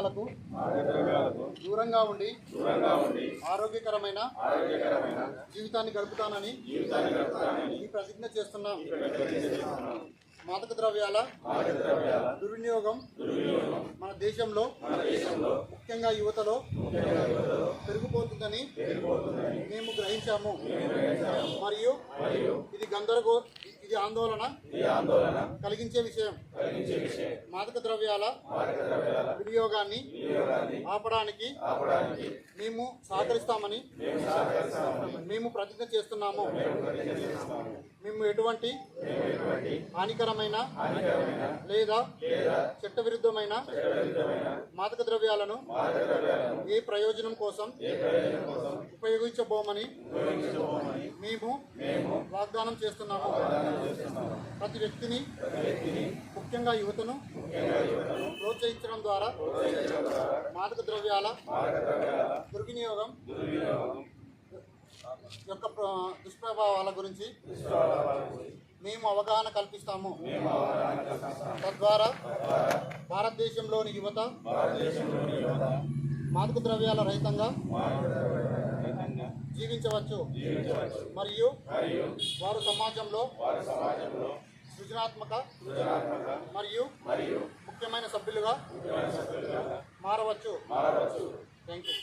ద్రవ్యాలకు దూరంగా ఉండి ఆరోగ్యకరమైన జీవితాన్ని గడుపుతానని ఈ ప్రతిజ్ఞ చేస్తున్నాం. మాదక ద్రవ్యాల దుర్వినియోగం మన దేశంలో ముఖ్యంగా యువతలో పెరిగిపోతుందని మేము గ్రహించాము. మరియు ఇది గందరగో ఇది ఆందోళన కలిగించే విషయం. మాదక ద్రవ్యాల వినియోగాన్ని ఆపడానికి మేము సహకరిస్తామని మేము ప్రతిజ్ఞ చేస్తున్నాము. మేము ఎటువంటి హానికరమైన లేదా చట్టవిరుద్ధమైన మాదక ద్రవ్యాలను ఏ ప్రయోజనం కోసం ఉపయోగించబోమని మేము వాగ్దానం చేస్తున్నాము. ప్రతి వ్యక్తిని ముఖ్యంగా యువతను ప్రోత్సహించడం ద్వారా మాదక ద్రవ్యాల దుర్వినియోగం యొక్క దుష్ప్రభావాల గురించి మేము అవగాహన కల్పిస్తాము. తద్వారా భారతదేశంలోని యువత మాదక ద్రవ్యాల రహితంగా జీవించవచ్చు. మరియు వారు సమాజంలో సృజనాత్మక మరియు ముఖ్యమైన సభ్యులుగా మారవచ్చు. Thank you